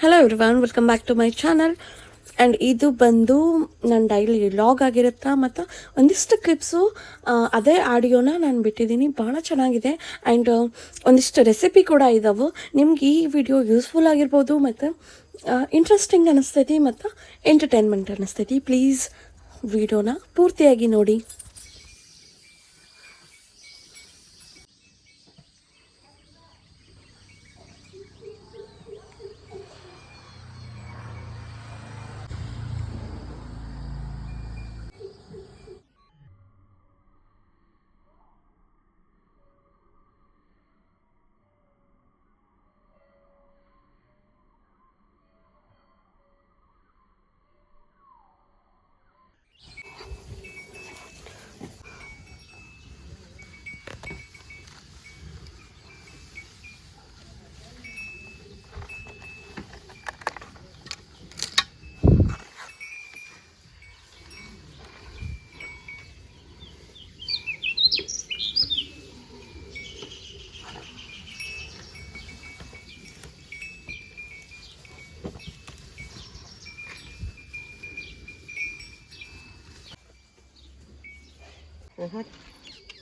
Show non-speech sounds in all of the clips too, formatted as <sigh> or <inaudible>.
Hello everyone welcome back to my channel and ಇದು ಬಂದು ನನ್ನ ಡೈಲಿ ಲಾಗ್ ಆಗಿರುತ್ತೆ ಮತ್ತು ಒಂದಿಷ್ಟು ಕ್ಲಿಪ್ಸು ಅದೇ ಆಡಿಯೋನ ನಾನು ಬಿಟ್ಟಿದ್ದೀನಿ. ಭಾಳ ಚೆನ್ನಾಗಿದೆ. ಆ್ಯಂಡ್ ಒಂದಿಷ್ಟು ರೆಸಿಪಿ ಕೂಡ ಇದ್ದಾವೆ ನಿಮ್ಗೆ ಈ ವಿಡಿಯೋ ಯೂಸ್ಫುಲ್ ಆಗಿರ್ಬೋದು ಮತ್ತು ಇಂಟ್ರೆಸ್ಟಿಂಗ್ ಅನ್ನಿಸ್ತೈತಿ ಮತ್ತು ಎಂಟರ್ಟೈನ್ಮೆಂಟ್ ಅನ್ನಿಸ್ತೈತಿ ಪ್ಲೀಸ್ ವಿಡಿಯೋನ ಪೂರ್ತಿಯಾಗಿ ನೋಡಿ.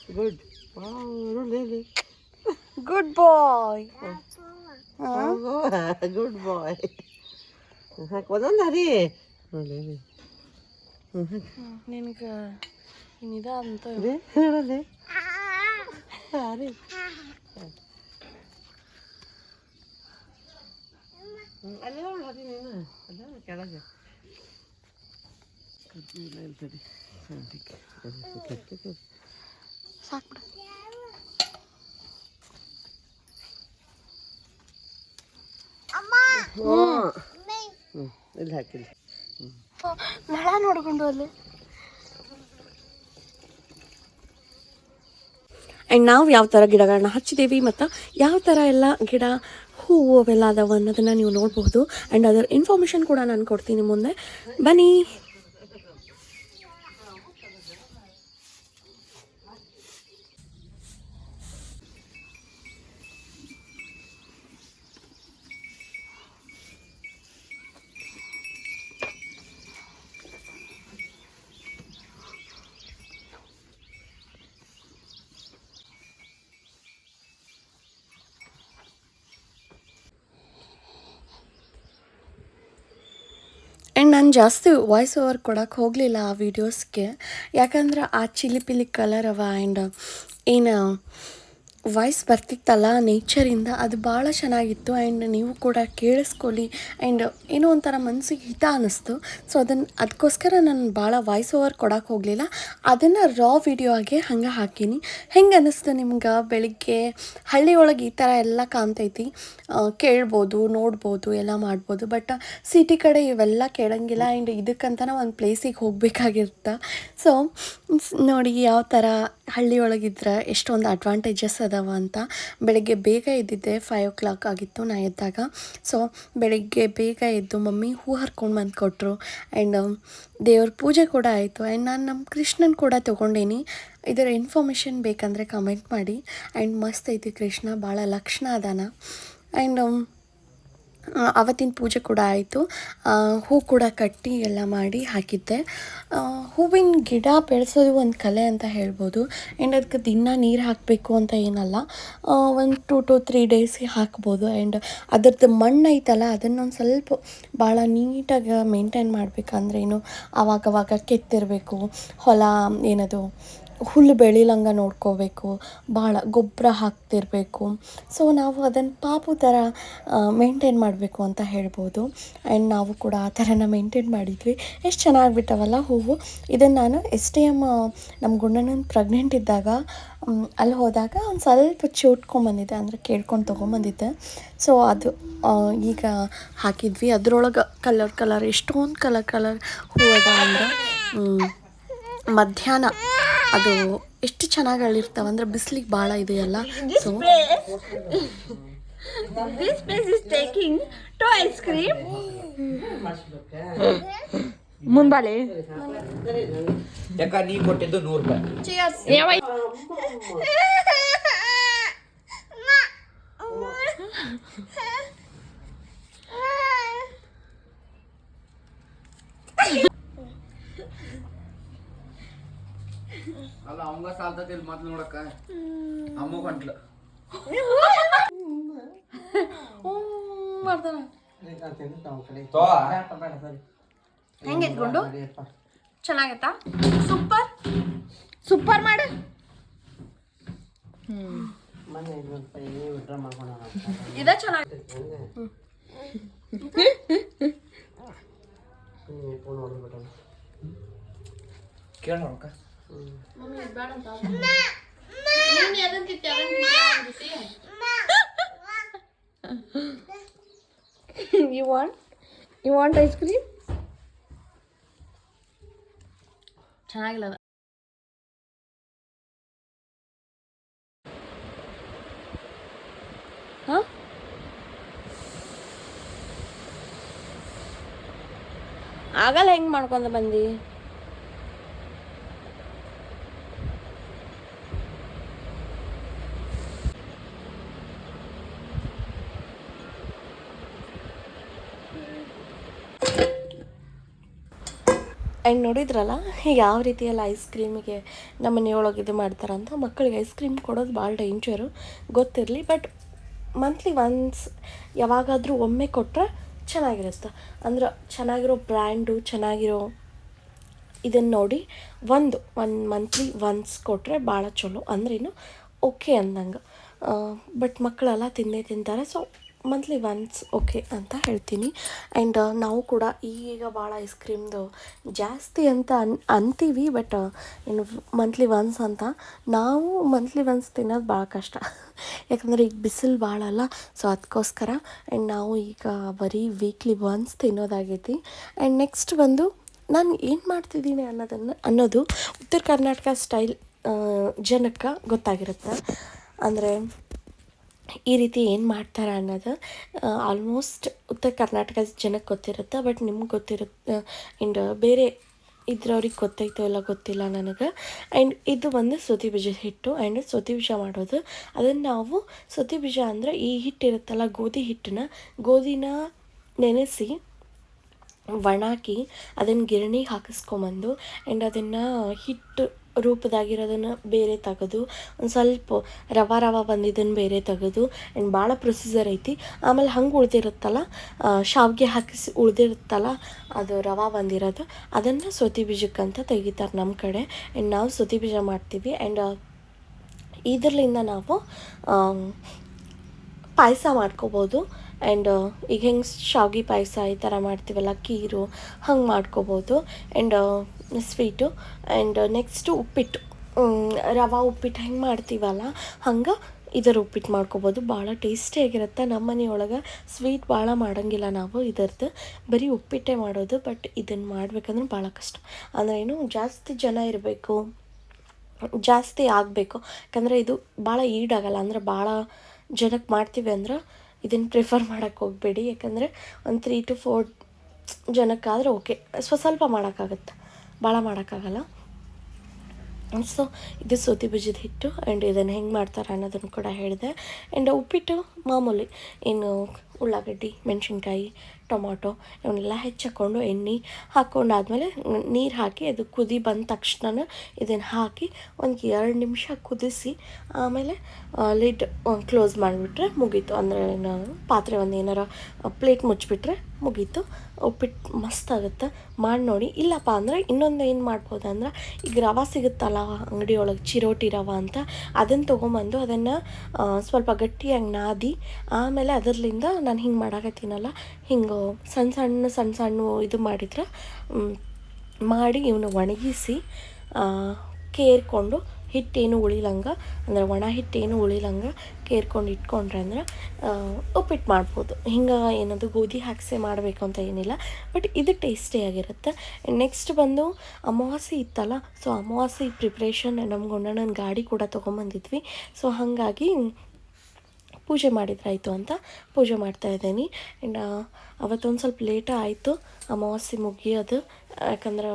ಗುಡ್ ನೋಡಿ ಗುಡ್ ಬಾಯ್ ಗುಡ್ ಬಾಯ್ ಹಾಕಿ ಒಂದೊಂದು ಹರಿ ನೋಡಿ ನಿನಗೆ ಇನ್ನಿದ ಅಂತ ಹೇಳಲಿ ಹರಿ ಅಲ್ಲೇ ಹರಿ ನೀನು. ಅಲ್ಲ ಕೆಳಗೆ. ಇಲ್ಲ ಇರ್ತದೆ ಸಾಕು ಹ್ಞೂ ಇಲ್ಲಿ ಹಾಕಿಲ್ಲ ನಳ ನೋಡ್ಕೊಂಡು ಅಲ್ಲಿ ಆ್ಯಂಡ್ ನಾವು ಯಾವ ಥರ ಗಿಡಗಳನ್ನ ಹಚ್ಚಿದ್ದೀವಿ ಮತ್ತು ಯಾವ ಥರ ಎಲ್ಲ ಗಿಡ ಹೂವು ಅವೆಲ್ಲ ಅದಾವ ಅನ್ನೋದನ್ನು ನೀವು ನೋಡಬಹುದು. ಆ್ಯಂಡ್ ಅದರ ಇನ್ಫಾರ್ಮೇಷನ್ ಕೂಡ ನಾನು ಕೊಡ್ತೀನಿ ಮುಂದೆ. ಬನ್ನಿ ಆ್ಯಂಡ್ ನಾನು ಜಾಸ್ತಿ ವಾಯ್ಸ್ ಓವರ್ ಕೊಡೋಕ್ಕೆ ಹೋಗಲಿಲ್ಲ ಆ ವೀಡಿಯೋಸ್ಗೆ ಯಾಕಂದ್ರೆ ಆ ಚಿಲಿ ಪಿಲಿ ಕಲರ್ ಅವ ಆ್ಯಂಡ್ ಏನು ವಾಯ್ಸ್ ಬರ್ತಿತ್ತಲ್ಲ ನೇಚರಿಂದ ಅದು ಭಾಳ ಚೆನ್ನಾಗಿತ್ತು ಆ್ಯಂಡ್ ನೀವು ಕೂಡ ಕೇಳಿಸ್ಕೊಳ್ಳಿ ಆ್ಯಂಡ್ ಏನೋ ಒಂಥರ ಮನಸ್ಸಿಗೆ ಹಿತ ಅನ್ನಿಸ್ತು. ಸೊ ಅದನ್ನು ಅದಕ್ಕೋಸ್ಕರ ನಾನು ಭಾಳ ವಾಯ್ಸ್ ಓವರ್ ಕೊಡೋಕೆ ಹೋಗಲಿಲ್ಲ. ಅದನ್ನು ರಾ ವಿಡಿಯೋ ಆಗಿ ಹಂಗೆ ಹಾಕೀನಿ. ಹೆಂಗೆ ಅನ್ನಿಸ್ತು ನಿಮ್ಗೆ ಬೆಳಿಗ್ಗೆ? ಹಳ್ಳಿ ಒಳಗೆ ಈ ಥರ ಎಲ್ಲ ಕಾಣ್ತೈತಿ. ಕೇಳ್ಬೋದು, ನೋಡ್ಬೋದು, ಎಲ್ಲ ಮಾಡ್ಬೋದು ಬಟ್ ಸಿಟಿ ಕಡೆ ಇವೆಲ್ಲ ಕೇಳಂಗಿಲ್ಲ ಆ್ಯಂಡ್ ಇದಕ್ಕಂತನೇ ಒಂದು ಪ್ಲೇಸಿಗೆ ಹೋಗ್ಬೇಕಾಗಿರುತ್ತೆ ಸೊ, ನೋಡಿ ಯಾವ ಥರ ಹಳ್ಳಿ ಒಳಗಿದ್ರೆ ಎಷ್ಟೊಂದು ಅಡ್ವಾಂಟೇಜಸ್ ಅದಾವ ಅಂತ. ಬೆಳಗ್ಗೆ ಬೇಗ ಎದ್ದಿದ್ದೆ ಫೈವ್ ಓ ಕ್ಲಾಕ್ ಆಗಿತ್ತು ನಾ ಎದ್ದಾಗ. ಸೊ ಬೆಳಗ್ಗೆ ಬೇಗ ಎದ್ದು ಮಮ್ಮಿ ಹೂ ಹರ್ಕೊಂಡು ಬಂದು ಕೊಟ್ಟರು ಆ್ಯಂಡ್ ದೇವ್ರ ಪೂಜೆ ಕೂಡ ಆಯಿತು. ಆ್ಯಂಡ್ ನಾನು ನಮ್ಮ ಕೃಷ್ಣನ್ ಕೂಡ ತೊಗೊಂಡೇನಿ. ಇದರ ಇನ್ಫಾರ್ಮೇಷನ್ ಬೇಕಂದರೆ ಕಮೆಂಟ್ ಮಾಡಿ. ಆ್ಯಂಡ್ ಮಸ್ತ್ ಐತಿ ಕೃಷ್ಣ ಭಾಳ ಲಕ್ಷಣ ಅದಾನ. ಆ್ಯಂಡ್ ಅವತ್ತಿನ ಪೂಜೆ ಕೂಡ ಆಯಿತು. ಹೂ ಕೂಡ ಕಟ್ಟಿ ಎಲ್ಲ ಮಾಡಿ ಹಾಕಿದ್ದೆ. ಹೂವಿನ ಗಿಡ ಬೆಳೆಸೋದು ಒಂದು ಕಲೆ ಅಂತ ಹೇಳ್ಬೋದು. ಆ್ಯಂಡ್ ಅದಕ್ಕೆ ದಿನ ನೀರು ಹಾಕಬೇಕು ಅಂತ ಏನಲ್ಲ. ಒಂದು ಟೂ ಟು ತ್ರೀ ಡೇಸ್ಗೆ ಹಾಕ್ಬೋದು. ಆ್ಯಂಡ್ ಅದರದ್ದು ಮಣ್ಣು ಐತಲ್ಲ, ಅದನ್ನೊಂದು ಸ್ವಲ್ಪ ಭಾಳ ನೀಟಾಗಿ ಮೇಂಟೈನ್ ಮಾಡಬೇಕಂದ್ರೇನು ಆವಾಗವಾಗ ಕೆತ್ತಿರಬೇಕು. ಹೊಲ, ಏನದು ಹುಲ್ಲು ಬೆಳಿಲಂಗ ನೋಡ್ಕೋಬೇಕು ಭಾಳ ಗೊಬ್ಬರ ಹಾಕ್ತಿರಬೇಕು. ಸೊ ನಾವು ಅದನ್ನು ಪಾಪು ಥರ ಮೇಂಟೈನ್ ಮಾಡಬೇಕು ಅಂತ ಹೇಳ್ಬೋದು. ಆ್ಯಂಡ್ ನಾವು ಕೂಡ ಆ ಥರನ ಮೇಂಟೈನ್ ಮಾಡಿದ್ವಿ. ಎಷ್ಟು ಚೆನ್ನಾಗಿ ಬಿಟ್ಟವಲ್ಲ ಹೂವು. ಇದನ್ನು ನಾನು ಎಸ್ ಟಿ ಎಂ ನಮ್ಮ ಗುಂಡಣ್ಣನ ಪ್ರೆಗ್ನೆಂಟ್ ಇದ್ದಾಗ ಅಲ್ಲಿ ಹೋದಾಗ ಒಂದು ಸ್ವಲ್ಪ ಚೂಟ್ಕೊಂಬಂದಿದ್ದೆ ಅಂದರೆ ಕೇಳ್ಕೊಂಡು ತೊಗೊಂಬಂದಿದ್ದೆ. ಸೊ ಅದು ಈಗ ಹಾಕಿದ್ವಿ. ಅದರೊಳಗೆ ಕಲರ್ ಕಲರ್ ಎಷ್ಟೊಂದು ಕಲರ್ ಕಲರ್ ಹೂವು ಅದ ಅಂದ್ರೆ ಮಧ್ಯಾಹ್ನ ಅದು ಎಷ್ಟು ಚೆನ್ನಾಗಿ ಅಳಿರ್ತಾವ ಅಂದ್ರೆ ಬಿಸಿಲಿಗೆ ಭಾಳ ಇದೆಯಲ್ಲ so this place is taking two ice cream. ಮುಂಬಾಲೆ. ಯಾಕ ನೀ ಕೊಟ್ಟಿದ್ದು ನೂರು ರೂಪಾಯಿ. ಯಾವ <laughs> ಅವಂಗ ಸಾಲ್ತತಿಲ್ ಮೊದ್ಲು ನೋಡಕ್ಕ. ಅಮ್ಮ ಗಂಟ್ಲು ಮಾಡ್ತಾನ. ತೋ. ಹೆಂಗೆ ಇಟ್ಕೊಂಡು ಚೆನ್ನಾಗೈತಾ? ಸೂಪರ್. ಸೂಪರ್ ಮಾಡು. ಇದ ಚೆನ್ನಾಗಿ ಫೋನ್ ಹೊಡೆದ್ಬಿಟ್ಟು ಕೇಳ ನೋಡಕ್ಕ. You want you want ice cream ಚೆನ್ನಾಗಿಲ್ಲ ಹಾಂ ಹಾ ಆಗಲ್ಲ ಹೆಂಗ್ ಮಾಡ್ಕೊಂಡು ಬಂದಿ? ಆ್ಯಂಡ್ ನೋಡಿದ್ರಲ್ಲ ಯಾವ ರೀತಿಯಲ್ಲಿ ಐಸ್ ಕ್ರೀಮಿಗೆ ನಮ್ಮ ಮನೆಯೊಳಗೆ ಇದು ಮಾಡ್ತಾರಂತ ಮಕ್ಕಳಿಗೆ ಐಸ್ ಕ್ರೀಮ್ ಕೊಡೋದು ಭಾಳ ಡೇಂಜರು ಗೊತ್ತಿರಲಿ ಬಟ್ ಮಂತ್ಲಿ ಒನ್ಸ್ ಯಾವಾಗಾದರೂ ಒಮ್ಮೆ ಕೊಟ್ಟರೆ ಚೆನ್ನಾಗಿರುತ್ತೆ. ಅಂದ್ರೆ ಚೆನ್ನಾಗಿರೋ ಬ್ರ್ಯಾಂಡು ಚೆನ್ನಾಗಿರೋ ಇದನ್ನು ನೋಡಿ ಒಂದು ಒನ್ ಮಂತ್ಲಿ ಒನ್ಸ್ ಕೊಟ್ಟರೆ ಭಾಳ ಚಲೋ ಅಂದ್ರೇನು ಓಕೆ ಅಂದಂಗೆ. ಬಟ್ ಮಕ್ಕಳೆಲ್ಲ ತಿಂದೇ ತಿಂತಾರೆ ಸೊ ಮಂತ್ಲಿ ಒನ್ಸ್ ಓಕೆ ಅಂತ ಹೇಳ್ತೀನಿ. ಆ್ಯಂಡ್ ನಾವು ಕೂಡ ಈಗ ಭಾಳ ಐಸ್ ಕ್ರೀಮ್ದು ಜಾಸ್ತಿ ಅಂತ ಅನ್, ಅಂತೀವಿ ಬಟ್ ಏನು ಮಂತ್ಲಿ ಒನ್ಸ್ ಅಂತ ನಾವು ಮಂತ್ಲಿ ಒನ್ಸ್ ತಿನ್ನೋದು ಭಾಳ ಕಷ್ಟ. <laughs> ಯಾಕಂದರೆ ಈಗ ಬಿಸಿಲು ಭಾಳ ಅಲ್ಲ ಸೊ ಅದಕ್ಕೋಸ್ಕರ ಆ್ಯಂಡ್ ನಾವು ಈಗ ಬರೀ ವೀಕ್ಲಿ ಒನ್ಸ್ ತಿನ್ನೋದಾಗೈತಿ. ಆ್ಯಂಡ್ ನೆಕ್ಸ್ಟ್ ಬಂದು ನಾನು ಏನು ಮಾಡ್ತಿದ್ದೀನಿ ಅನ್ನೋದನ್ನು, ಅನ್ನೋದು ಉತ್ತರ ಕರ್ನಾಟಕ ಸ್ಟೈಲ್ ಜನಕ್ಕೆ ಗೊತ್ತಾಗಿರುತ್ತೆ. ಅಂದರೆ ಈ ರೀತಿ ಏನು ಮಾಡ್ತಾರೆ ಅನ್ನೋದು ಆಲ್ಮೋಸ್ಟ್ ಉತ್ತರ ಕರ್ನಾಟಕ ಜನಕ್ಕೆ ಗೊತ್ತಿರುತ್ತೆ. ಬಟ್ ನಿಮ್ಗೆ ಗೊತ್ತಿರುತ್ತೆ ಆ್ಯಂಡ್ ಬೇರೆ ಇದ್ರವ್ರಿಗೆ ಗೊತ್ತೈತೋ ಇಲ್ಲ ಗೊತ್ತಿಲ್ಲ ನನಗೆ. ಆ್ಯಂಡ್ ಇದು ಒಂದು ಸೌತಿ ಬೀಜ ಹಿಟ್ಟು. ಆ್ಯಂಡ್ ಸೌತಿ ಬೀಜ ಮಾಡೋದು, ಅದನ್ನು ನಾವು ಸೌತಿ ಬೀಜ ಅಂದರೆ ಈ ಹಿಟ್ಟಿರುತ್ತಲ್ಲ ಗೋಧಿ ಹಿಟ್ಟನ್ನ, ಗೋಧಿನ ನೆನೆಸಿ ಒಣಾಕಿ ಅದನ್ನು ಗಿರಣಿಗೆ ಹಾಕಿಸ್ಕೊಂಬಂದು ಆ್ಯಂಡ್ ಅದನ್ನು ಹಿಟ್ಟು ರೂಪದಾಗಿರೋದನ್ನು ಬೇರೆ ತೆಗೆದು, ಒಂದು ಸ್ವಲ್ಪ ರವ ರವ ಬಂದಿದ್ದನ್ನು ಬೇರೆ ತೆಗೆದು ಆ್ಯಂಡ್ ಭಾಳ ಪ್ರೊಸೀಜರ್ ಐತಿ. ಆಮೇಲೆ ಹಂಗೆ ಉಳ್ದಿರುತ್ತಲ್ಲ ಶಾವಿಗೆ ಹಾಕಿಸಿ ಉಳ್ದಿರುತ್ತಲ್ಲ, ಅದು ರವ ಬಂದಿರೋದು, ಅದನ್ನು ಸೌತಿ ಬೀಜಕ್ಕಂತ ತೆಗಿತಾರೆ ನಮ್ಮ ಕಡೆ. ಆ್ಯಂಡ್ ನಾವು ಸೌತಿ ಬೀಜ ಮಾಡ್ತೀವಿ ಆ್ಯಂಡ್ ಇದರಿಂದ ನಾವು ಪಾಯಸ ಮಾಡ್ಕೋಬೋದು. ಆ್ಯಂಡ್ ಈಗ ಹೆಂಗೆ ಶಾವಿಗೆ ಪಾಯಸ ಈ ಥರ ಮಾಡ್ತೀವಲ್ಲ ಖೀರು ಹಂಗೆ ಮಾಡ್ಕೋಬೋದು. ಆ್ಯಂಡ್ ಸ್ವೀಟು ಆ್ಯಂಡ್ ನೆಕ್ಸ್ಟು ಉಪ್ಪಿಟ್ಟು. ರವಾ ಉಪ್ಪಿಟ್ಟು ಹೆಂಗೆ ಮಾಡ್ತೀವಲ್ಲ, ಹಂಗೆ ಇದರ ಉಪ್ಪಿಟ್ಟು ಮಾಡ್ಕೋಬೋದು. ಭಾಳ ಟೇಸ್ಟಿಯಾಗಿರುತ್ತೆ ನಮ್ಮ ಮನೆಯೊಳಗೆ ಸ್ವೀಟ್ ಭಾಳ ಮಾಡೋಂಗಿಲ್ಲ ನಾವು ಇದರದ್ದು ಬರೀ ಉಪ್ಪಿಟ್ಟೇ ಮಾಡೋದು ಬಟ್ ಇದನ್ನು ಮಾಡಬೇಕಂದ್ರೆ ಭಾಳ ಕಷ್ಟ. ಅಂದರೆ ಏನು, ಜಾಸ್ತಿ ಜನ ಇರಬೇಕು. ಜಾಸ್ತಿ ಆಗಬೇಕು. ಯಾಕಂದರೆ ಇದು ಭಾಳ ಈಡಾಗಲ್ಲ. ಅಂದರೆ ಭಾಳ ಜನಕ್ಕೆ ಮಾಡ್ತೀವಿ ಅಂದ್ರೆ ಇದನ್ನು ಪ್ರಿಫರ್ ಮಾಡೋಕ್ಕೆ ಹೋಗಬೇಡಿ. ಯಾಕಂದರೆ ಒಂದು ತ್ರೀ ಟು ಫೋರ್ ಜನಕ್ಕಾದರೆ ಓಕೆ ಸ್ವ ಸ್ವಲ್ಪ ಮಾಡೋಕ್ಕಾಗತ್ತೆ. ಭಾಳ ಮಾಡೋಕ್ಕಾಗಲ್ಲ. ಸೊ ಇದು ಸೌತಿ ಬೀಜದ ಹಿಟ್ಟು ಆ್ಯಂಡ್ ಇದನ್ನು ಹೆಂಗೆ ಮಾಡ್ತಾರೆ ಅನ್ನೋದನ್ನು ಕೂಡ ಹೇಳಿದೆ. ಆ್ಯಂಡ್ ಉಪ್ಪಿಟ್ಟು ಮಾಮೂಲಿ, ಏನು ಉಳ್ಳಾಗಡ್ಡಿ, ಮೆಣಸಿನ್ಕಾಯಿ, ಟೊಮಾಟೊ ಇವನ್ನೆಲ್ಲ ಹೆಚ್ಚಾಕೊಂಡು ಎಣ್ಣೆ ಹಾಕ್ಕೊಂಡಾದ್ಮೇಲೆ ನೀರು ಹಾಕಿ ಅದು ಕುದಿ ಬಂದ ತಕ್ಷಣ ಇದನ್ನು ಹಾಕಿ ಒಂದು ಎರಡು ನಿಮಿಷ ಕುದಿಸಿ ಆಮೇಲೆ ಲಿಡ್ ಕ್ಲೋಸ್ ಮಾಡಿಬಿಟ್ರೆ ಮುಗೀತು. ಅಂದರೆ ಪಾತ್ರೆ ಒಂದು ಏನಾರ ಪ್ಲೇಟ್ ಮುಚ್ಚಿಬಿಟ್ರೆ ಮುಗೀತು. ಉಪ್ಪಿಟ್ಟು ಮಸ್ತ್ ಆಗುತ್ತೆ. ಮಾಡಿ ನೋಡಿ. ಇಲ್ಲಪ್ಪ ಅಂದರೆ ಇನ್ನೊಂದು ಏನು ಮಾಡ್ಬೋದು ಅಂದ್ರೆ ಈಗ ರವೆ ಸಿಗುತ್ತಲ್ಲ ಅಂಗಡಿಯೊಳಗೆ, ಚಿರೋಟಿ ರವೆ ಅಂತ ಅದನ್ನು ತೊಗೊಂಬಂದು ಅದನ್ನು ಸ್ವಲ್ಪ ಗಟ್ಟಿಯಾಗಿ ನಾದಿ ಆಮೇಲೆ ಅದರ್ಲಿಂದ ನಾನು ಹಿಂಗೆ ಮಾಡಾಕತ್ತೀನಲ್ಲ, ಹಿಂಗೆ ಸಣ್ಣ ಸಣ್ಣ ಸಣ್ಣ ಸಣ್ಣ ಇದು ಮಾಡಿದ್ರೆ ಮಾಡಿ ಇವನು ಒಣಗಿಸಿ ಕೇರ್ಕೊಂಡು ಹಿಟ್ಟೇನು ಉಳಿಲಂಗ, ಅಂದರೆ ಒಣ ಹಿಟ್ಟೇನು ಉಳಿಲಂಗ ಕೇರ್ಕೊಂಡು ಇಟ್ಕೊಂಡ್ರೆ ಅಂದ್ರೆ ಉಪ್ಪಿಟ್ಟು ಮಾಡ್ಬೋದು. ಹಿಂಗೆ ಏನದು ಗೋಧಿ ಹಾಕ್ಸೆ ಮಾಡಬೇಕು ಅಂತ ಏನಿಲ್ಲ, ಬಟ್ ಇದು ಟೇಸ್ಟಿಯಾಗಿರುತ್ತೆ ನೆಕ್ಸ್ಟ್ ಬಂದು ಅಮಾವಾಸ್ಯೆ ಇತ್ತಲ್ಲ, ಸೊ ಅಮಾವಾಸ್ಯೆ ಪ್ರಿಪ್ರೇಷನ್ ನಮ್ಮ ಗಂಡಣ್ಣನ ಗಾಡಿ ಕೂಡ ತೊಗೊಂಬಂದಿದ್ವಿ. ಸೊ ಹಾಗಾಗಿ ಪೂಜೆ ಮಾಡಿದ್ರಾಯಿತು ಅಂತ ಪೂಜೆ ಮಾಡ್ತಾ ಇದ್ದೀನಿ. ಆ್ಯಂಡ್ ಅವತ್ತೊಂದು ಸ್ವಲ್ಪ ಲೇಟ ಆಯಿತು. ಅಮಾವಾಸ್ಯೆ ಮುಗಿಯೋದು. ಯಾಕಂದ್ರೆ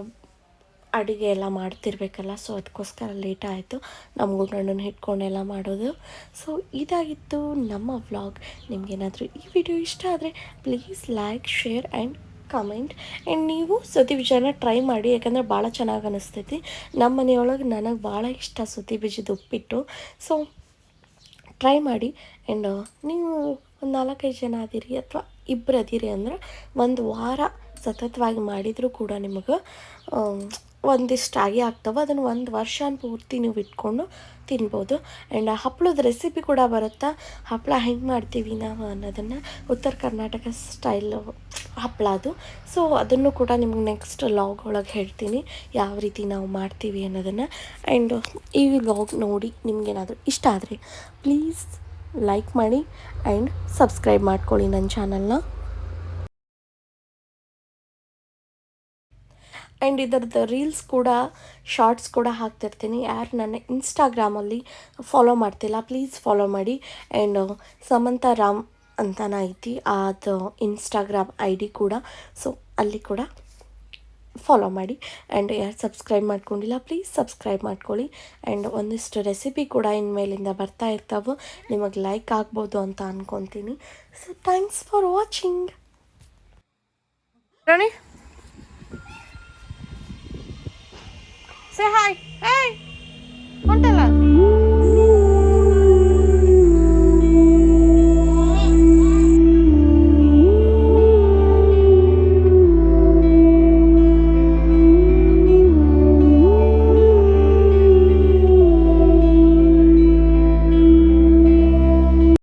ಅಡುಗೆ ಎಲ್ಲ ಮಾಡ್ತಿರ್ಬೇಕಲ್ಲ ಸೊ ಅದಕ್ಕೋಸ್ಕರ ಲೇಟ್ ಆಯಿತು. ನಮಗೂ ಗಂಡನ ಹಿಡ್ಕೊಂಡೆಲ್ಲ ಮಾಡೋದು. ಸೊ ಇದಾಗಿತ್ತು ನಮ್ಮ ವ್ಲಾಗ್ ನಿಮಗೇನಾದರೂ ಈ ವಿಡಿಯೋ ಇಷ್ಟ ಆದರೆ please like share and comment and ನೀವು ಸುದ್ದಿ ಬೀಜನ ಟ್ರೈ ಮಾಡಿ, ಯಾಕಂದ್ರೆ ಭಾಳ ಚೆನ್ನಾಗಿ ಅನ್ನಿಸ್ತೈತಿ ನಮ್ಮ ಮನೆಯೊಳಗೆ ನನಗೆ ಭಾಳ ಇಷ್ಟ ಸುದ್ದಿ ಬೀಜದ ಉಪ್ಪಿಟ್ಟು. ಸೊ ಟ್ರೈ ಮಾಡಿ ಆ್ಯಂಡ್ ನೀವು ಒಂದು ನಾಲ್ಕೈದು ಜನ ಅದೀರಿ ಅಥವಾ ಇಬ್ಬರು ಅದೀರಿ ಅಂದ್ರೆ ಒಂದು ವಾರ ಸತತವಾಗಿ ಮಾಡಿದರೂ ಕೂಡ ನಿಮಗೆ ಒಂದಿಷ್ಟು ಆಗಿ ಆಗ್ತವೆ ಅದನ್ನು ಒಂದು ವರ್ಷ ಪೂರ್ತಿ ನೀವು ಇಟ್ಕೊಂಡು ತಿನ್ಬೋದು. ಆ್ಯಂಡ್ ಹಪ್ಪಳದ ರೆಸಿಪಿ ಕೂಡ ಬರುತ್ತಾ? ಹಪ್ಪಳ ಹೆಂಗೆ ಮಾಡ್ತೀವಿ ನಾವು ಅನ್ನೋದನ್ನು? ಉತ್ತರ ಕರ್ನಾಟಕ ಸ್ಟೈಲ್ ಹಪ್ಪಳ ಅದು. ಸೊ ಅದನ್ನು ಕೂಡ ನಿಮ್ಗೆ ನೆಕ್ಸ್ಟ್ ಲಾಗ್ ಒಳಗೆ ಹೇಳ್ತೀನಿ. ಯಾವ ರೀತಿ ನಾವು ಮಾಡ್ತೀವಿ ಅನ್ನೋದನ್ನು. ಆ್ಯಂಡ್ ಈ ಲಾಗ್ ನೋಡಿ ನಿಮಗೇನಾದರೂ ಇಷ್ಟ ಆದರೆ ಪ್ಲೀಸ್ ಲೈಕ್ ಮಾಡಿ ಆ್ಯಂಡ್ ಸಬ್ಸ್ಕ್ರೈಬ್ ಮಾಡ್ಕೊಳ್ಳಿ ನನ್ನ ಚಾನಲ್ನ ಆ್ಯಂಡ್ ಇದರದ್ದು ರೀಲ್ಸ್ ಕೂಡ ಶಾರ್ಟ್ಸ್ ಕೂಡ ಹಾಕ್ತಿರ್ತೀನಿ. ಯಾರು ನನ್ನ ಇನ್ಸ್ಟಾಗ್ರಾಮಲ್ಲಿ ಫಾಲೋ ಮಾಡ್ತಿಲ್ಲ ಪ್ಲೀಸ್ ಫಾಲೋ ಮಾಡಿ. ಆ್ಯಂಡ್ ಸಮಂತ ರಾಮ್ ಅಂತನ ಐತಿ ಅದು ಇನ್ಸ್ಟಾಗ್ರಾಮ್ ಐ ಡಿ ಕೂಡ. ಸೊ ಅಲ್ಲಿ ಕೂಡ ಫಾಲೋ ಮಾಡಿ. ಆ್ಯಂಡ್ ಯಾರು ಸಬ್ಸ್ಕ್ರೈಬ್ ಮಾಡ್ಕೊಂಡಿಲ್ಲ ಪ್ಲೀಸ್ ಸಬ್ಸ್ಕ್ರೈಬ್ ಮಾಡ್ಕೊಳ್ಳಿ. ಆ್ಯಂಡ್ ಒಂದಿಷ್ಟು ರೆಸಿಪಿ ಕೂಡ ಇನ್ಮೇಲಿಂದ ಬರ್ತಾ ಇರ್ತಾವೆ. ನಿಮಗೆ ಲೈಕ್ ಆಗ್ಬೋದು ಅಂತ ಅಂದ್ಕೊತೀನಿ ಸೊ ಥ್ಯಾಂಕ್ಸ್ ಫಾರ್ ವಾಚಿಂಗ್ সে হাই এই